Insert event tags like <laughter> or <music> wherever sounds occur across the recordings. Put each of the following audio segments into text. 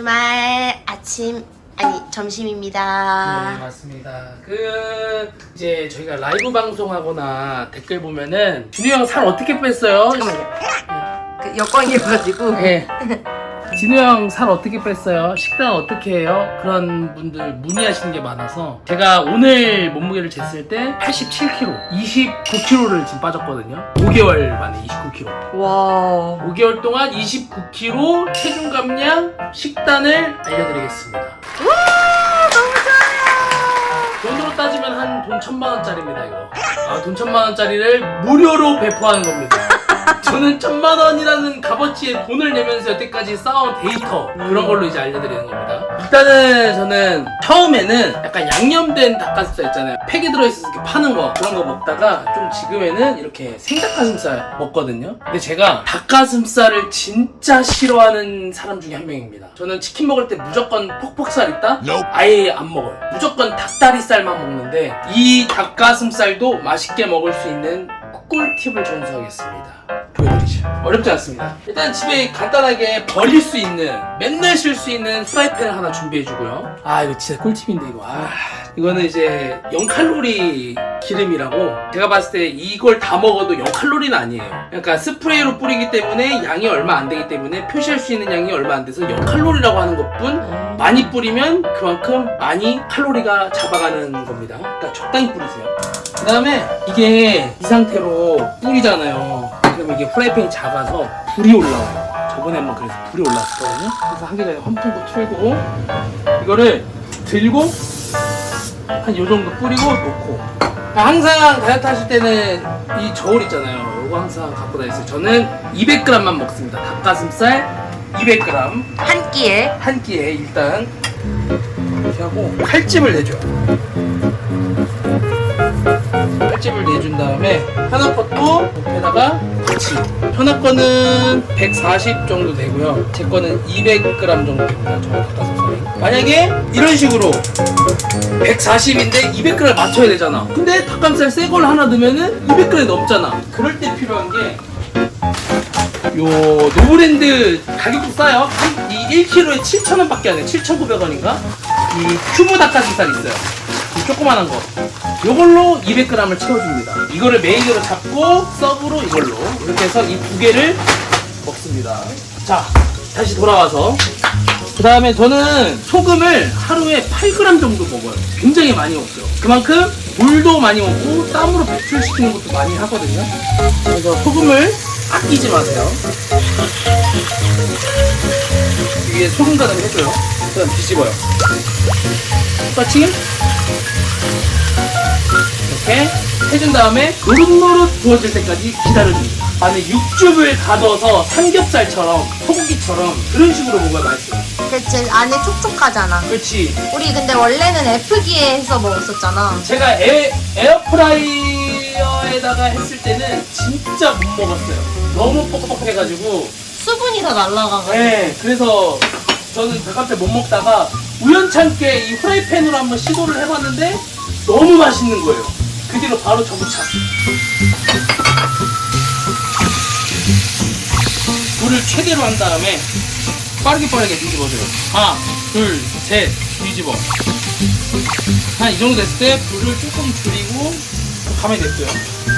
주말 아침 아니 점심입니다. 네 맞습니다. 그 이제 저희가 라이브 방송하거나 댓글 보면은 준우 형 살 어떻게 뺐어요? 잠깐만요. 그 여권이어가지고 네. <laughs> 진우 형 살 어떻게 뺐어요? 식단 어떻게 해요? 그런 분들 문의하시는 게 많아서 제가 오늘 몸무게를 쟀을 때 87kg, 29kg를 지금 빠졌거든요. 5개월 만에 29kg. 와 5개월 동안 29kg 체중 감량 식단을 알려드리겠습니다. 한 돈 천만 원짜리입니다 이거. 아, 돈 천만 원짜리를 무료로 배포하는 겁니다. 저는 천만 원이라는 값어치의 돈을 내면서 여태까지 쌓아온 데이터 그런 걸로 이제 알려드리는 겁니다. 일단은 저는 처음에는 약간 양념된 닭가슴살 있잖아요. 팩에 들어있어서 이렇게 파는 거 그런 거 먹다가 좀 지금에는 이렇게 생닭가슴살 먹거든요. 근데 제가 닭가슴살을 진짜 싫어하는 사람 중에 한 명입니다. 저는 치킨 먹을 때 무조건 퍽퍽살 있다? 아예 안 먹어요. 무조건 닭다리살만 먹는데 이 닭가슴살도 맛있게 먹을 수 있는 꿀팁을 전수하겠습니다. 보여드리죠. 어렵지 않습니다. 일단 집에 간단하게 버릴 수 있는 맨날 쓸 수 있는 프라이팬을 하나 준비해주고요. 아 이거 진짜 꿀팁인데 이거. 아 이거는 이제 0칼로리 기름이라고 제가 봤을 때 이걸 다 먹어도 0칼로리는 아니에요. 그러니까 스프레이로 뿌리기 때문에 양이 얼마 안 되기 때문에 표시할 수 있는 양이 얼마 안 돼서 0칼로리라고 하는 것뿐 많이 뿌리면 그만큼 많이 칼로리가 잡아가는 겁니다. 그러니까 적당히 뿌리세요. 그 다음에 이게 이 상태로 뿌리잖아요. 그러면 이게 프라이팬이 작아서 불이 올라와요. 저번에 한번 그래서 불이 올라왔거든요. 그래서 하기 전에 환풍구 틀고 이거를 들고 한 요 정도 뿌리고 놓고 항상 다이어트 하실 때는 이 저울 있잖아요. 이거 항상 갖고 다니세요. 저는 200g만 먹습니다. 닭가슴살 200g 한 끼에 한 끼에 일단 이렇게 하고 칼집을 내줘요. 칼집을 내준 다음에 하나 것도 옆에다가 같이 하나 거는 140 정도 되고요. 제 거는 200g 정도 됩니다. 저 닭가슴살이. 만약에 이런 식으로 140인데 200g 맞춰야 되잖아. 근데 닭가슴살 새 걸 하나 넣으면은 200g 넘잖아. 그럴 때 필요한 게 요 노브랜드 가격도 싸요. 한- 이 1kg에 7,000원밖에 안 해. 7,900원인가? 이 큐브 닭가슴살 있어요. 이 조그만한 거. 요걸로 200g을 채워줍니다. 이거를 메인으로 잡고 서브로 이걸로 이렇게 해서 이 두 개를 먹습니다. 자, 다시 돌아와서 그 다음에 저는 소금을 하루에 8g 정도 먹어요. 굉장히 많이 먹어요. 그만큼 물도 많이 먹고 땀으로 배출시키는 것도 많이 하거든요. 그래서 소금을 아끼지 마세요. 위에 소금 가득 해줘요. 그 다음 뒤집어요. 똑같이 이렇게 해준 다음에 노릇노릇 구워질 때까지 기다려줍니다. 안에 육즙을 가둬서 삼겹살처럼 소고기처럼 그런 식으로 먹어야 맛있어요. 대체 안에 촉촉하잖아. 그렇지. 우리 근데 원래는 F기에 해서 먹었었잖아. 제가 에, 에어프라이어에다가 했을 때는 진짜 못 먹었어요. 너무 뻑뻑해가지고. 수분이 다 날라가가지고. 네, 그래서 저는 닭가슴살 못 먹다가 우연찮게 이 후라이팬으로 한번 시도를 해봤는데 너무 맛있는 거예요. 그 뒤로 바로 정착. 불을 최대로 한 다음에 빠르게 빠르게 뒤집어줘요. 하나, 둘, 셋, 뒤집어. 한 이 정도 됐을 때 불을 조금 줄이고 가만히 냅둬요.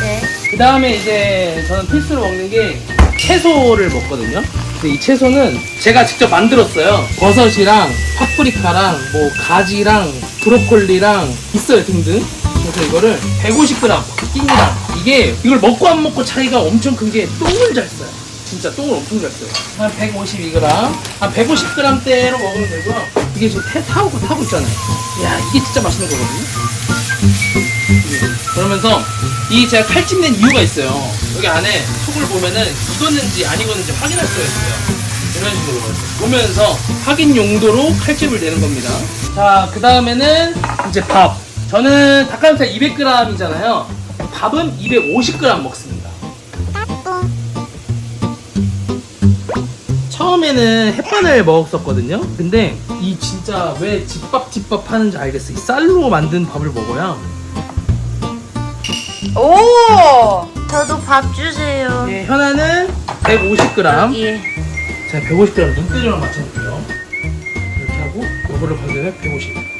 네. 그 다음에 이제 저는 필수로 먹는 게 채소를 먹거든요. 근데 이 채소는 제가 직접 만들었어요. 버섯이랑 파프리카랑 뭐 가지랑 브로콜리랑 있어요 등등. 그래서 이거를 150g 낍니다. 이게 이걸 먹고 안 먹고 차이가 엄청 큰 게 똥을 잘 써요. 진짜 똥을 엄청 잘 써요. 한 152g, 한 150g대로 먹으면 되고요. 이게 지금 태 타고 타고 있잖아요. 야 이게 진짜 맛있는 거거든요. 그러면서 이 제가 칼집 낸 이유가 있어요. 여기 안에 속을 보면은 익었는지 안 익었는지 확인할 수가 있어요. 이런 식으로 보면서 확인 용도로 칼집을 내는 겁니다. 자, 그 다음에는 이제 밥. 저는 닭가슴살 200g이잖아요. 밥은 250g 먹습니다. 처음에는 햇반을 먹었었거든요. 근데 이 진짜 왜 집밥 집밥 하는지 알겠어. 이 쌀로 만든 밥을 먹어야 오! 저도 밥 주세요. 예, 현아는 150g. 예. 제가 150g 눈대중을 맞춰볼게요. 이거를 건드면 150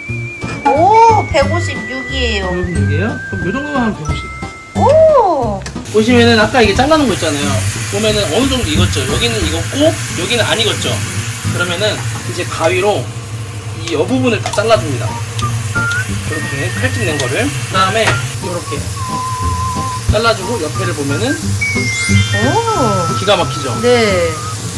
오 156이에요. 여기 여기에요? 그럼 요 정도만 하면 150 오. 보시면은 아까 이게 잘라놓은 거 있잖아요 보면은 어느 정도 익었죠 여기는 익었고 여기는 안 익었죠 그러면은 이제 가위로 이 여부분을 다 잘라줍니다 이렇게 칼집 낸 거를 그 다음에 이렇게 잘라주고 옆에를 보면은 오. 기가 막히죠 네.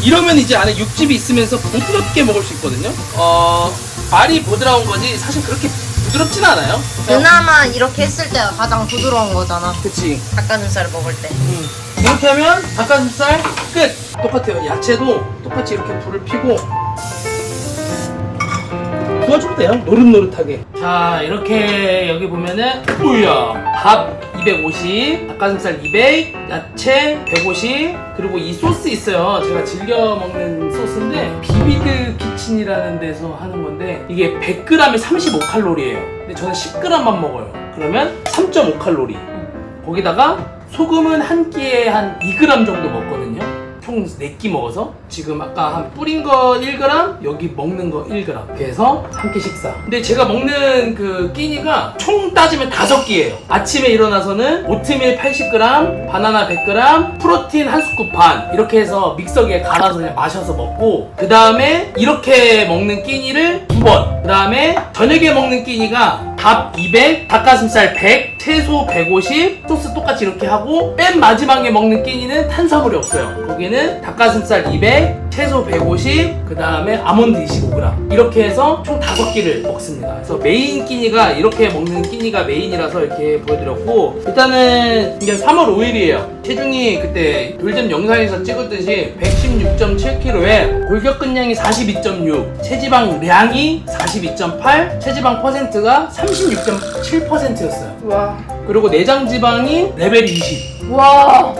이러면 이제 안에 육즙이 있으면서 부드럽게 먹을 수 있거든요 어 알이 부드러운 거지 사실 그렇게 부드럽진 않아요 그나마 이렇게 했을 때가 가장 부드러운 거잖아. 그치 닭가슴살을 먹을 때. 음. 이렇게 하면 닭가슴살 끝! 똑같아요. 야채도 똑같이 이렇게 불을 피고 구워주면 돼요. 노릇노릇하게. 자, 이렇게 여기 보면은 뭐야? 밥 250, 닭가슴살 200, 야채 150, 그리고 이 소스 있어요. 제가 즐겨 먹는 소스인데 비비드 키친이라는 데서 하는 건데 이게 100g에 35칼로리예요. 근데 저는 10g만 먹어요. 그러면 3.5칼로리. 거기다가 소금은 한 끼에 한 2g 정도 먹거든요. 총 4끼 먹어서 지금 아까 한 뿌린 거 1g, 여기 먹는 거 1g. 그래서 한 끼 식사. 근데 제가 먹는 그 끼니가 총 따지면 5끼예요. 아침에 일어나서는 오트밀 80g, 바나나 100g, 프로틴 한 스쿱 반 이렇게 해서 믹서기에 갈아서 그냥 마셔서 먹고 그 다음에 이렇게 먹는 끼니를 두 번. 그 다음에 저녁에 먹는 끼니가 밥 200, 닭가슴살 100, 채소 150, 소스 똑같이 이렇게 하고 맨 마지막에 먹는 끼니는 탄수화물이 없어요. 거기는 닭가슴살 200, 채소 150, 그 다음에 아몬드 25g 이렇게 해서 총 5끼를 먹습니다. 그래서 메인 끼니가 이렇게 먹는 끼니가 메인이라서 이렇게 보여드렸고 일단은 이게 3월 5일이에요. 체중이 그때 돌잼 영상에서 찍었듯이 116.7kg에 골격근량이 42.6, 체지방량이 42.8, 체지방 퍼센트가 36.7%였어요. 와. 그리고 내장 지방이 레벨 20. 와.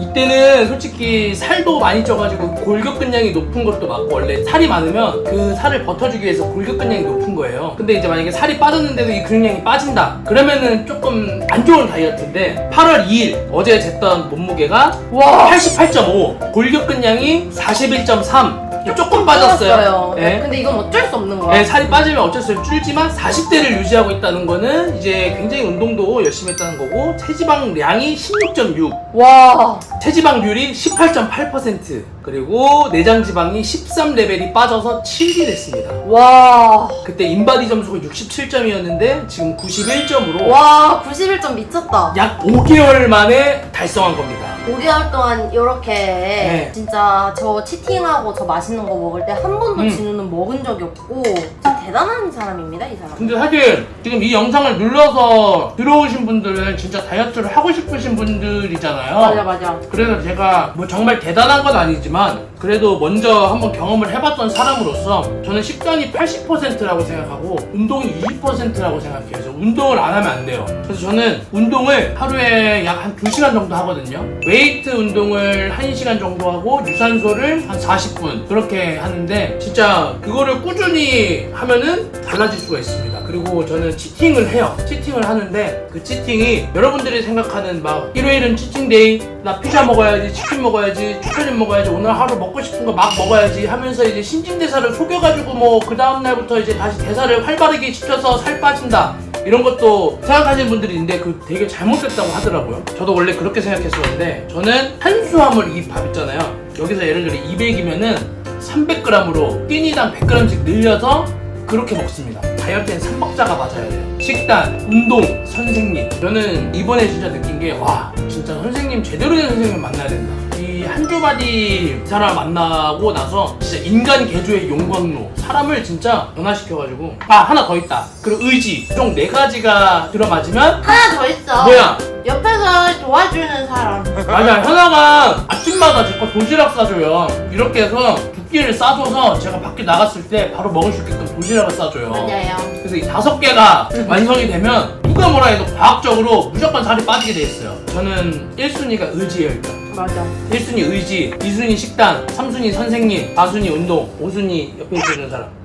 이때는 솔직히 살도 많이 쪄가지고 골격근량이 높은 것도 맞고 원래 살이 많으면 그 살을 버텨주기 위해서 골격근량이 높은 거예요. 근데 이제 만약에 살이 빠졌는데도 이 근량이 빠진다. 그러면은 조금 안 좋은 다이어트인데 8월 2일 어제 쟀던 몸무게가 와. 88.5, 골격근량이 41.3. 조금 빠졌어요. 네. 근데 이건 어쩔 수 없는 거야. 네, 살이 빠지면 어쩔 수 없이 줄지만 40대를 유지하고 있다는 거는 이제 굉장히 운동도 열심히 했다는 거고 체지방량이 16.6 와. 체지방률이 18.8% 그리고 내장 지방이 13레벨이 빠져서 7이 됐습니다. 와. 그때 인바디 점수가 67점이었는데 지금 91점으로 와, 91점 미쳤다. 약 5개월 만에 달성한 겁니다. 5개월 동안 이렇게 네. 진짜 저 치팅하고 저 맛있는 거 먹을 때 한 번도 음. 진우는 먹은 적이 없고 진짜 대단한 사람입니다, 이 사람. 근데 사실 지금 이 영상을 눌러서 들어오신 분들은 진짜 다이어트를 하고 싶으신 분들이잖아요. 맞아, 맞아. 그래서 제가 뭐 정말 대단한 건 아니지만 그래도 먼저 한번 경험을 해봤던 사람으로서 저는 식단이 80%라고 생각하고 운동이 20%라고 생각해요. 그래서 운동을 안 하면 안 돼요. 그래서 저는 운동을 하루에 약 한 2시간 정도 하거든요. 웨이트 운동을 1시간 정도 하고 유산소를 한 40분 그렇게 하는데 진짜 그거를 꾸준히 하면은 달라질 수가 있습니다. 그리고 저는 치팅을 해요. 치팅을 하는데 그 치팅이 여러분들이 생각하는 막 일요일은 치팅데이 나 피자 먹어야지 치킨 먹어야지 초콜릿 먹어야지 오늘 하루 먹고 싶은 거 막 먹어야지 하면서 이제 신진대사를 속여가지고 뭐 그 다음날부터 이제 다시 대사를 활발하게 시켜서 살 빠진다 이런 것도 생각하시는 분들이 있는데 그 되게 잘못됐다고 하더라고요 저도 원래 그렇게 생각했었는데 저는 탄수화물 이 밥 있잖아요 여기서 예를 들어 200이면은 300g으로 끼니당 100g씩 늘려서 그렇게 먹습니다. 다이어트엔 삼박자가 맞아야 돼요. 식단, 운동, 선생님. 저는 이번에 진짜 느낀 게, 와, 진짜 선생님, 제대로 된 선생님 만나야 된다. 이 한주바디 사람 만나고 나서 진짜 인간 개조의 용광로. 사람을 진짜 변화시켜가지고. 아, 하나 더 있다. 그리고 의지. 총 네 가지가 들어맞으면, 하나 더 있어. 뭐야? 옆에서 도와주는 사람. 맞아, 현아가 아침마다 제거 도시락 싸줘요. 이렇게 해서 두 끼를 싸줘서 제가 밖에 나갔을 때 바로 먹을 수 있게끔 도시락을 싸줘요. 맞아요. 그래서 이 다섯 개가 완성이 되면 누가 뭐라 해도 과학적으로 무조건 살이 빠지게 돼 있어요. 저는 1순위가 의지예요, 일단. 맞아. 1순위 의지, 2순위 식단, 3순위 선생님, 4순위 운동, 5순위 옆에 있어주는 사람.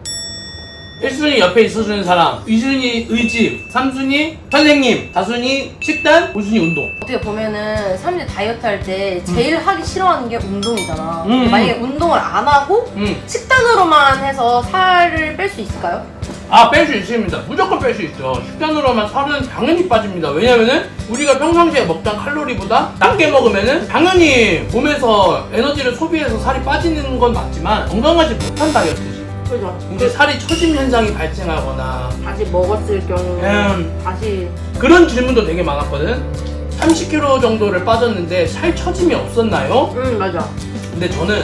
1순위 옆에 있어주는 사람, 2순위 의지, 3순위 선생님, 4순위 식단, 5순위 운동. 어떻게 보면은 사람들이 다이어트 할 때 제일 하기 싫어하는 게 운동이잖아. 음, 만약에 운동을 안 하고 음. 식단으로만 해서 살을 뺄 수 있을까요? 아, 뺄 수 있습니다. 무조건 뺄 수 있어. 식단으로만 살은 당연히 빠집니다. 왜냐면은 우리가 평상시에 먹던 칼로리보다 낮게 먹으면은 당연히 몸에서 에너지를 소비해서 살이 빠지는 건 맞지만 건강하지 못한 다이어트지. 그죠. 이제 살이 처짐 현상이 발생하거나 다시 먹었을 경우 음. 다시 그런 질문도 되게 많았거든. 30kg 정도를 빠졌는데 살 처짐이 없었나요? 응 맞아. 근데 저는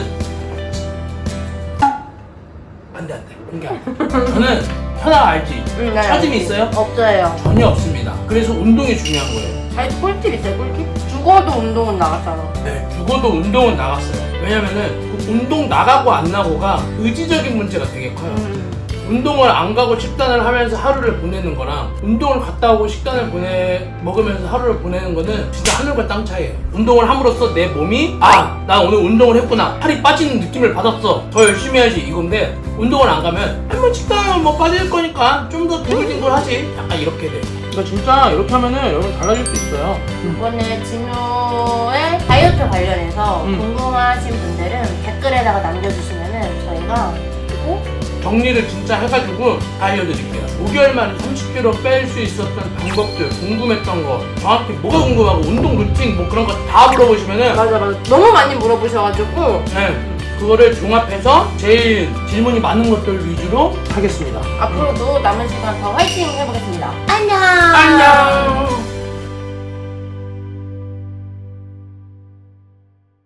안돼 안돼 공개 안 돼. 저는 현아 알지? 응, 네, 처짐이 알지. 있어요? 없어요. 전혀 없습니다. 그래서 운동이 중요한 거예요. 아니 꿀팁 있어요 꿀팁? 죽어도 운동은 나갔잖아. 네, 죽어도 운동은 나갔어요. 왜냐면은 그 운동 나가고 안 나고가 의지적인 문제가 되게 커요. 음. 운동을 안 가고 식단을 하면서 하루를 보내는 거랑 운동을 갔다 오고 식단을 보내 먹으면서 하루를 보내는 거는 진짜 하늘과 땅 차이예요. 운동을 함으로써 내 몸이 아, 나 오늘 운동을 했구나. 살이 빠지는 느낌을 받았어. 더 열심히 해야지 이건데 운동을 안 가면 한번 식단은 뭐 빠질 거니까 좀더 뒹굴뒹굴하지. 약간 이렇게 돼. 그러니까 진짜 이렇게 하면은 여러분 달라질 수 있어요. 이번에 진호의 다이어트 관련해서 음. 궁금하신 분들은 댓글에다가 남겨주시면은 저희가 그리고 정리를 진짜 해가지고 알려드릴게요. 5개월 만에 30kg 뺄 수 있었던 방법들, 궁금했던 거, 정확히 뭐가 궁금하고 운동 루틴 뭐 그런 거 다 물어보시면은 맞아 맞아 너무 많이 물어보셔가지고 네, 그거를 종합해서 제일 질문이 많은 것들 위주로 하겠습니다. 앞으로도 남은 시간 더 화이팅 해보겠습니다. 안녕. 안녕.